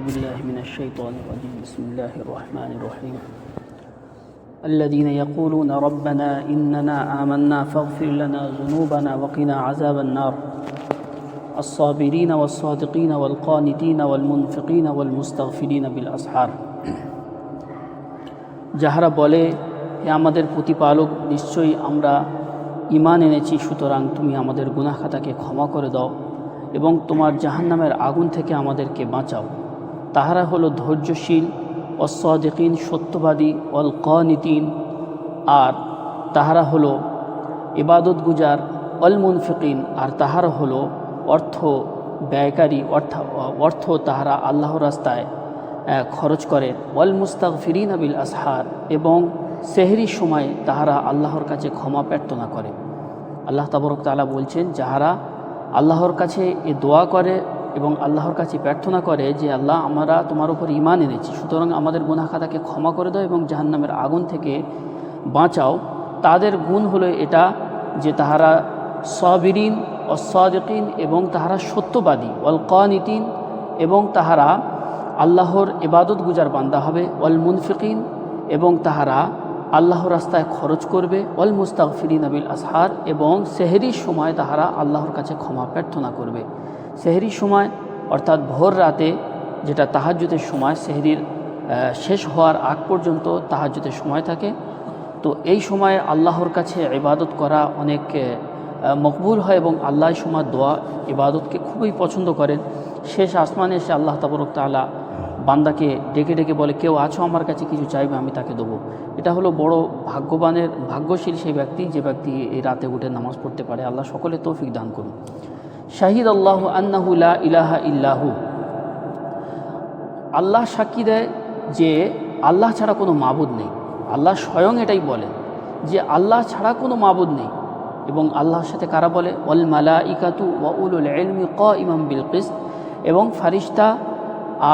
بالله من الشيطان الرجيم بسم الله الرحمن الرحيم الذين يقولون ربنا إننا آمنا فاغفر لنا ذنوبنا وقنا عذاب النار الصابرين والصادقين والقانتين والمنفقين والمستغفرين بالأسحار যাহারা বলে হে আমাদের প্রতিপালক নিশ্চয়ই আমরা ইমান এনেছি সুতরাং তুমি আমাদের গুনাহ খাতাকে ক্ষমা করে দাও এবং তোমার জাহান্নামের আগুন থেকে আমাদেরকে বাঁচাও তাহারা হলো ধৈর্যশীল অসদিকিন সত্যবাদী অল কনিতিন আর তাহারা হলো ইবাদত গুজার অল মুনফিকিন আর তাহারা হলো অর্থ ব্যয়কারী, অর্থ অর্থ তাহারা আল্লাহ রাস্তায় খরচ করে। অল মুস্তাক ফিরিন আবিল আসহার এবং সেহরির সময় তাহারা আল্লাহর কাছে ক্ষমা প্রার্থনা করে। আল্লাহ তাবরক তালা বলছেন, যাহারা আল্লাহর কাছে এ দোয়া করে এবং আল্লাহর কাছে প্রার্থনা করে যে, আল্লাহ, আমরা তোমার উপর ইমান এনেছি। সুতরাং আমাদের গুনাহ খাতাকে ক্ষমা করে দাও এবং জাহান্নামের আগুন থেকে বাঁচাও। তাদের গুণ হলো এটা যে, তাহারা সবিরিন, অসাদিকিন এবং তাহারা সত্যবাদী। অল কনিতিন এবং তাহারা আল্লাহর ইবাদত গুজার বান্দা হবে। অল মুনফিকিন এবং তাহারা আল্লাহর রাস্তায় খরচ করবে। অল মুস্তাকফিরিন আবিল আসহার এবং সেহরির সময় তাহারা আল্লাহর কাছে ক্ষমা প্রার্থনা করবে। সেহরির সময়, অর্থাৎ ভোর রাতে যেটা তাহাজ্যতের সময়, সেহরির শেষ হওয়ার আগ পর্যন্ত তাহাজ্যতের সময় থাকে। তো এই সময়ে আল্লাহর কাছে ইবাদত করা অনেক মকবুল হয় এবং আল্লাহ সময় দোয়া, ইবাদতকে খুবই পছন্দ করেন। শেষ আসমানে এসে আল্লাহ তাবরক তালা বান্দাকে ডেকে ডেকে বলে, কেউ আছো আমার কাছে? কিছু চাইবে? আমি তাকে দেবো। এটা হলো বড় ভাগ্যবানের, ভাগ্যশীল সেই ব্যক্তি, যে ব্যক্তি এই রাতে উঠে নামাজ পড়তে পারে। আল্লাহ সকলে তৌফিক দান করুন। শাহিদ আল্লাহ আন্নাহু লা ইলাহা ইল্লাহু। আল্লাহ সাক্ষী দেয় যে আল্লাহ ছাড়া কোনো মাবুদ নেই। আল্লাহ স্বয়ং এটাই বলেন যে আল্লাহ ছাড়া কোনো মাবুদ নেই। এবং আল্লাহর সাথে কারা বলে? অল মালা ইকাতু ওয়াউল এলমি ক ইমাম বিলকিস এবং ফারিস্তা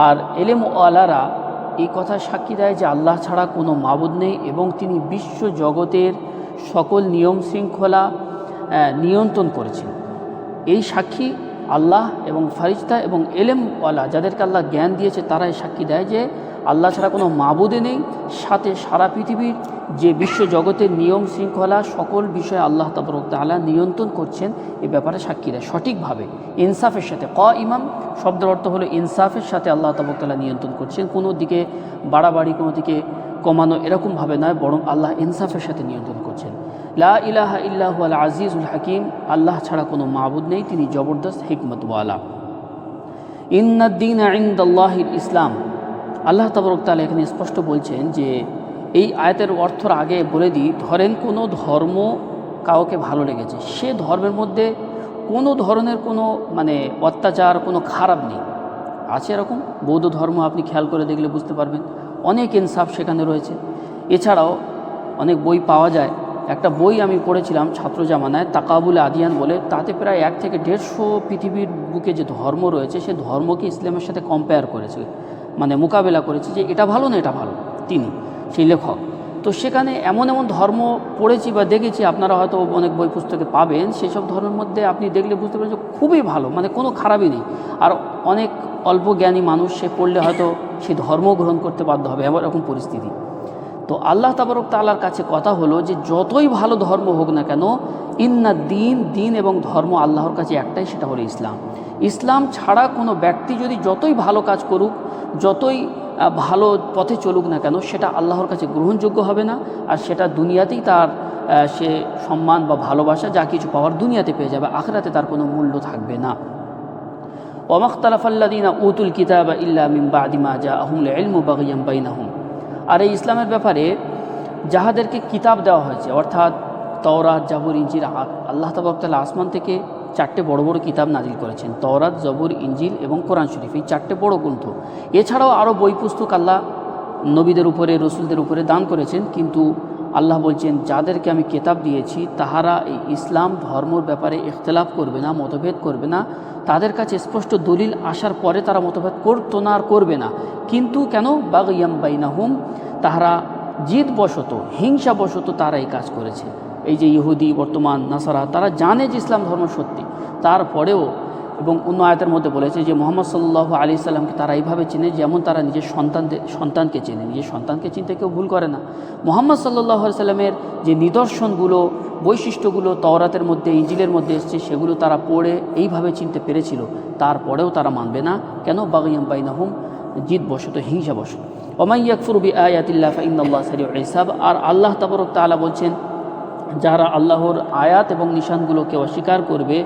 আর এলেম ওয়ালারা এই কথা সাক্ষী দেয় যে আল্লাহ ছাড়া কোনো মাবুদ নেই এবং তিনি বিশ্ব জগতের সকল নিয়ম শৃঙ্খলা নিয়ন্ত্রণ করেছেন। এই সাক্ষী আল্লাহ এবং ফারিস্তা এবং এলেমওয়ালা যাদেরকে আল্লাহ জ্ঞান দিয়েছে তারাই সাক্ষী দেয় যে আল্লাহ ছাড়া কোনো মাবুদে নেই। সাথে সারা পৃথিবীর যে বিশ্ব জগতের নিয়ম শৃঙ্খলা, সকল বিষয়ে আল্লাহ তাবরক তাআলা নিয়ন্ত্রণ করছেন, এ ব্যাপারে সাক্ষী দেয় সঠিকভাবে। ইনসাফের সাথে ক ইমাম শব্দের অর্থ হলো ইনসাফের সাথে আল্লাহ তাবরক তাআলা নিয়ন্ত্রণ করছেন। কোনো দিকে বাড়াবাড়ি, কোনো দিকে কমানো এরকমভাবে নয়, বরং আল্লাহ ইনসাফের সাথে নিয়ন্ত্রণ করছেন। লা ইলাহা ইল্লাহু আল আজিজুল হাকিম, আল্লাহ ছাড়া কোনো মাবুদ নেই, তিনি জবরদস্ত হিকমতওয়ালা। ইন্নাদ্দিন আইন্দাল্লাহির ইসলাম। আল্লাহ তাবরক তাআলা এখানে স্পষ্ট বলছেন যে, এই আয়াতের অর্থর আগে বলে দিই, ধরেন কোনো ধর্ম কাউকে ভালো লেগেছে, সে ধর্মের মধ্যে কোনো ধরনের কোনো মানে অত্যাচার, কোনো খারাপ নেই। আছে এরকম? বৌদ্ধ ধর্ম আপনি খেয়াল করে দেখলে বুঝতে পারবেন। অনেক ইনসাফ সেখানে রয়েছে। এছাড়াও অনেক বই পাওয়া যায়। একটা বই আমি পড়েছিলাম ছাত্র জামানায়, তাকাবুল আদিয়ান বলে। তাতে প্রায় এক থেকে দেড়শো পৃথিবীর বুকে যে ধর্ম রয়েছে, সে ধর্মকে ইসলামের সাথে কম্পেয়ার করেছে মানে মোকাবেলা করেছে যে এটা ভালো না এটা ভালো, তিনি, সেই লেখক। তো সেখানে এমন এমন ধর্ম পড়েছি বা দেখেছি, আপনারা হয়তো অনেক বই পুস্তকে পাবেন সেই সব ধর্মের মধ্যে আপনি দেখলে বুঝতে পারেন যে খুবই ভালো মানে কোনো খারাপই নেই। আর অনেক অল্প জ্ঞানী মানুষ সে পড়লে হয়তো সে ধর্ম গ্রহণ করতে বাধ্য হবে এমন এরকম পরিস্থিতি। তো আল্লাহ তাবারক তালার কাছে কথা হলো যে যতই ভালো ধর্ম হোক না কেন, ইন্না দিন দিন এবং ধর্ম আল্লাহর কাছে একটাই, সেটা হলো ইসলাম। ইসলাম ছাড়া কোনো ব্যক্তি যদি যতই ভালো কাজ করুক, যতই ভালো পথে চলুক না কেন, সেটা আল্লাহর কাছে গ্রহণযোগ্য হবে না, আর সেটা দুনিয়াতেই তার সে সম্মান বা ভালোবাসা যা কিছু পাওয়ার দুনিয়াতে পেয়ে যাবে, আখরাতে তার কোনো মূল্য থাকবে না। ওমাখতালাফাল্লাদিনা উতুল কিতাব ইল্লা মিম বাদিমা যা আহমুল এলমু বাগিয়াম বাইনাহুম। আর এই ইসলামের ব্যাপারে যাহাদেরকে কিতাব দেওয়া হয়েছে, অর্থাৎ তওরাত, জাবর ইঞ্জিল আল্লাহ তাবাক্তাল্লাহ আসমান থেকে চারটে বড় বড় কিতাব নাজিল করেছেন। তওরাত, জবর ইঞ্জিল এবং কোরআন শরীফ, এই চারটে বড় গ্রন্থ। এছাড়াও আরও বই পুস্তক আল্লাহ নবীদের উপরে, রসুলদের উপরে দান করেছেন, কিন্তু আল্লাহ বলছেন, যাদেরকে আমি কেতাব দিয়েছি, তাহারা এই ইসলাম ধর্মর ব্যাপারে ইখতলাফ করবে না, মতভেদ করবে না। তাদের কাছে স্পষ্ট দলিল আসার পরে তারা মতভেদ করতো না আর করবে না। কিন্তু কেন? বাগিয়াম বাইনাহুম, তাহারা জিদবশত, হিংসাবশত তারা এই কাজ করেছে। এই যে ইহুদি, বর্তমান নাসারা, তারা জানে যে ইসলাম ধর্ম সত্যি। তারপরেও এবং অন্য আয়াতের মধ্যে বলেছে যে মোহাম্মদ সাল্লাহ আলী সাল্লামকে তারা এইভাবে চেনে যেমন তারা নিজের সন্তানদের সন্তানকে চেনে। নিজের সন্তানকে চিনতে কেউ ভুল করে না। মোহাম্মদ সাল্লাহ সাল্লামের যে নিদর্শনগুলো, বৈশিষ্ট্যগুলো তওরাতের মধ্যে ইঞ্জিলের মধ্যে এসছে, সেগুলো তারা পড়ে এইভাবে চিনতে পেরেছিল। তারপরেও তারা মানবে না। কেন? বাগিয়াম বাইনাহুম জিদ বশত হিংসা বশত ওমাইয়াকফুরবি আয়াতিল্লাহ ফাইন্দাল্লাহ সারি ইসাব আর আল্লাহ তাবরক তালা বলছেন, যারা আল্লাহর আয়াত এবং নিশানগুলোকে অস্বীকার করবে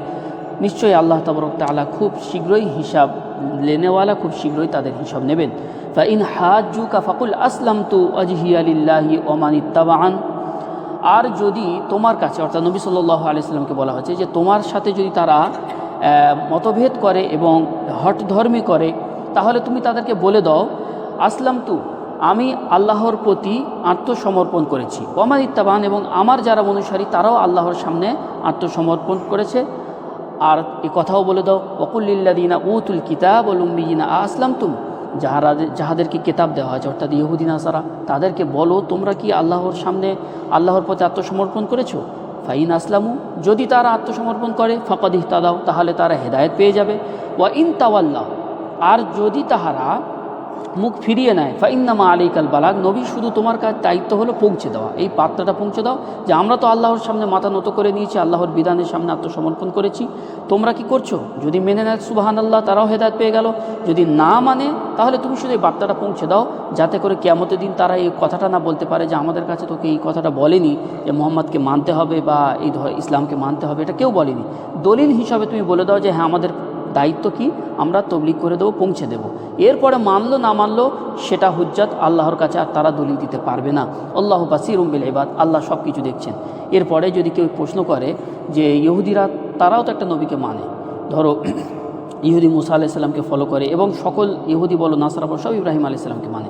নিশ্চয়ই আল্লাহ তাবরক তালা খুব শীঘ্রই হিসাব লেনেওয়ালা খুব শীঘ্রই তাদের হিসাব নেবেন। ফা ইন হাজু কাফাকুল আসলাম তু আজহি আলিল্লাহি ওমান ইত্তাবান আর যদি তোমার কাছে, অর্থাৎ নবী সাল্লাহ আলিয়াল্লামকে বলা হয়েছে যে তোমার সাথে যদি তারা মতভেদ করে এবং হটধর্মী করে, তাহলে তুমি তাদেরকে বলে দাও আসলাম তু আমি আল্লাহর প্রতি আত্মসমর্পণ করেছি। ওমান ইত্তাবান এবং আমার যারা অনুসারী, তারাও আল্লাহর সামনে আত্মসমর্পণ করেছে। আর এ কথাও বলে দাও ওকুল্লিল্লাদিনা উতুল কিতাব ওলুম্বিনা আসলাম তুম যাহারা যাহাদেরকে কেতাব দেওয়া হয়েছে, অর্থাৎ ইহুদিন আসারা তাদেরকে বলো, তোমরা কি আল্লাহর সামনে আল্লাহর পথে আত্মসমর্পণ করেছ? ফাইন আসলামু, যদি তারা আত্মসমর্পণ করে, ফকদ ইহতাদাও তাহলে তারা হেদায়ত পেয়ে যাবে। ওয়া ইন তাওয়াল্লাহ আর যদি তাহারা মুখ ফিরিয়ে নেয়। ফাইন্নামা আলাইকাল বালাগ। নবী শুধু তোমার কাছে দায়িত্ব হলো পৌঁছে দেওয়া। এই বার্তাটা পৌঁছে দাও যে আমরা তো আল্লাহর সামনে মাথা নত করে নিয়েছি, আল্লাহর বিধানের সামনে আত্মসমর্পণ করেছি। তোমরা কি করছ? যদি মেনে নেয় সুবাহান আল্লাহ তারাও হেদায়ত পেয়ে গেল। যদি না মানে তাহলে তুমি শুধু এই বার্তাটা পৌঁছে দাও, যাতে করে কেমতের দিন তারা এই কথাটা না বলতে পারে যে আমাদের কাছে তোকে এই কথাটা বলেনি যে মোহাম্মদকে মানতে হবে বা এই ইসলামকে মানতে হবে। এটা কেউ বলেনি। দলিল হিসাবে তুমি বলে দাও যে হ্যাঁ আমাদের দায়িত্ব কি? আমরা তবলিগ করে দেবো, পৌঁছে দেবো। এরপরে মানলো, না মানলো, সেটা হুজ্জাত আল্লাহর কাছে আর তারা দলিল দিতে পারবে না। আল্লাহ বাসির উম্বিল এবাদ আল্লাহ সব কিছু দেখছেন। এরপরে যদি কেউ প্রশ্ন করে যে ইহুদিরা, তারাও তো একটা নবীকে মানে। ধরো, ইহুদি মুসা আলাইসাল্লামকে ফলো করে এবং সকল ইহুদি বলো, নাসারা সব ইব্রাহিম আলাইসাল্লামকে মানে।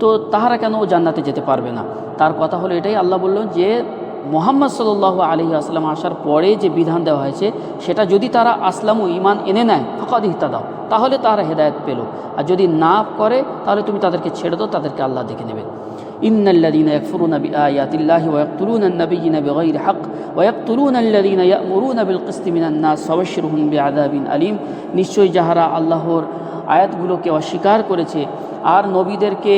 তো তাহারা কেন ও জান্নাতে যেতে পারবে না? তার কথা হলো এটাই, আল্লাহ বলল যে মোহাম্মদ সাল্লাহ আলী আসলাম আসার পরে যে বিধান দেওয়া হয়েছে সেটা যদি তারা আসলাম ও ইমান এনে নেয় ফকাদ ইহতা দাও তাহলে তারা হেদায়ত পেল আর যদি না করে তাহলে তুমি তাদেরকে ছেড়ে দাও তাদেরকে আল্লাহ দেখে নেবেন إن الذين يكفرون بآيات الله ويقتلون النبيين بغير حق ويقتلون الذين يأمرون بالقسط من الناس فبشرهم بعذاب أليم নিশ্চয়ই যাহারা আল্লাহর আয়াতগুলোকে অস্বীকার করেছে আর নবীদেরকে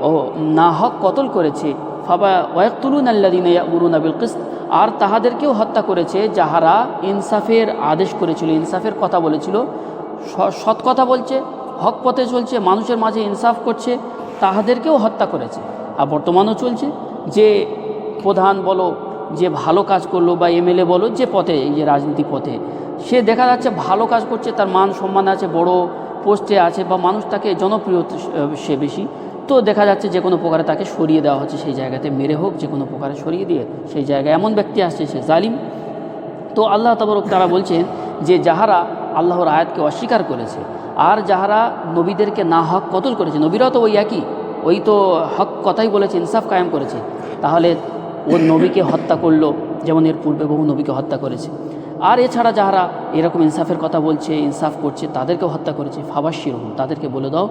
ও না হক কতল করেছে ফাবা ওয়াক্তুলুন আল্লাদিন ইয়ামুরুন আবিল কিস্ত আর তাহাদেরকেও হত্যা করেছে যাহারা ইনসাফের আদেশ করেছিল, ইনসাফের কথা বলেছিল। সৎ কথা বলছে, হক পথে চলছে, মানুষের মাঝে ইনসাফ করছে, তাহাদেরকেও হত্যা করেছে। আর বর্তমানও চলছে যে প্রধান বলো, যে ভালো কাজ করল বা এমএলএ বলো, যে পথে, এই যে রাজনীতি পথে, সে দেখা যাচ্ছে ভালো কাজ করছে, তার মান সম্মান আছে, বড় পোস্টে আছে বা মানুষ তাকে জনপ্রিয় সে বেশি। তো দেখা যাচ্ছে যে কোনো প্রকারে তাকে সরিয়ে দেওয়া হচ্ছে, সেই জায়গাতে মেরে হোক, যে কোনো প্রকারে সরিয়ে দিয়ে সেই জায়গায় এমন ব্যক্তি আসছে সে জালিম। তো আল্লাহ তবরক তারা বলছেন যে যাহারা আল্লাহর আয়াতকে অস্বীকার করেছে, আর যাহারা নবীদেরকে না হক কতল করেছে, নবীরাও তো ওই একই, ওই তো হক কথাই বলেছে, ইনসাফ কায়েম করেছে, তাহলে ও নবীকে হত্যা করল, যেমন এর পূর্বে বহু নবীকে হত্যা করেছে। আর এছাড়া যাহারা এরকম ইনসাফের কথা বলছে, ইনসাফ করছে, তাদেরকেও হত্যা করেছে। ফাবাসির রহম, তাদেরকে বলে দাও,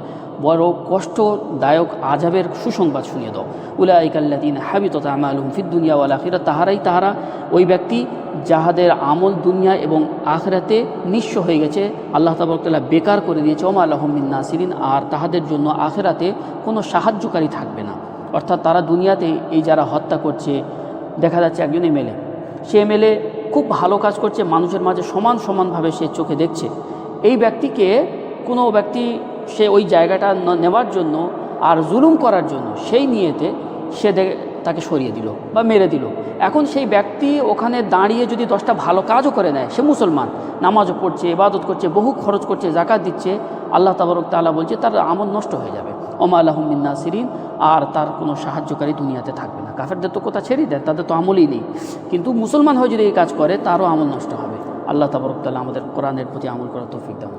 বড় কষ্টদায়ক আজাবের সুসংবাদ শুনিয়ে দাও। উলাইকাল্লাদিন হাবিত আমালুম ফিদ দুনিয়া ওয়াল আখিরা তাহারাই তাহারা ওই ব্যক্তি যাহাদের আমল দুনিয়া এবং আখরাতে নিঃস্ব হয়ে গেছে, আল্লাহ তাবরতাল্লাহ বেকার করে দিয়েছে ওমা আলহমিন নাসিরিন, আর তাহাদের জন্য আখেরাতে কোনো সাহায্যকারী থাকবে না। অর্থাৎ তারা দুনিয়াতে এই যারা হত্যা করছে, দেখা যাচ্ছে একজন এমএলএ সে এমএলএ খুব ভালো কাজ করছে, মানুষের মাঝে সমান সমানভাবে সে চোখে দেখছে। এই ব্যক্তিকে কোনো ব্যক্তি সে ওই জায়গাটা নেওয়ার জন্য আর জুলুম করার জন্য সেই নিয়েতে সে তাকে সরিয়ে দিল বা মেরে দিল। এখন সেই ব্যক্তি ওখানে দাঁড়িয়ে যদি দশটা ভালো কাজও করে নেয়, সে মুসলমান। নামাজও পড়ছে, ইবাদত করছে, বহু খরচ করছে জাকাত দিচ্ছে, আল্লাহ তাবরক তাআলা বলছে, তার আমল নষ্ট হয়ে যাবে। ওমা আহমিন সিরিন আর তার কোনো সাহায্যকারী দুনিয়াতে থাকবে না। কাফেরদের তো কোথা ছেড়ে দেয় তাদের তো আমলই নেই। কিন্তু মুসলমান হয়ে যদি এই কাজ করে, তারও আমল নষ্ট হবে। আল্লাহ তাবরকাল আমাদের কোরআনের প্রতি আমল করার তৌফিক দান।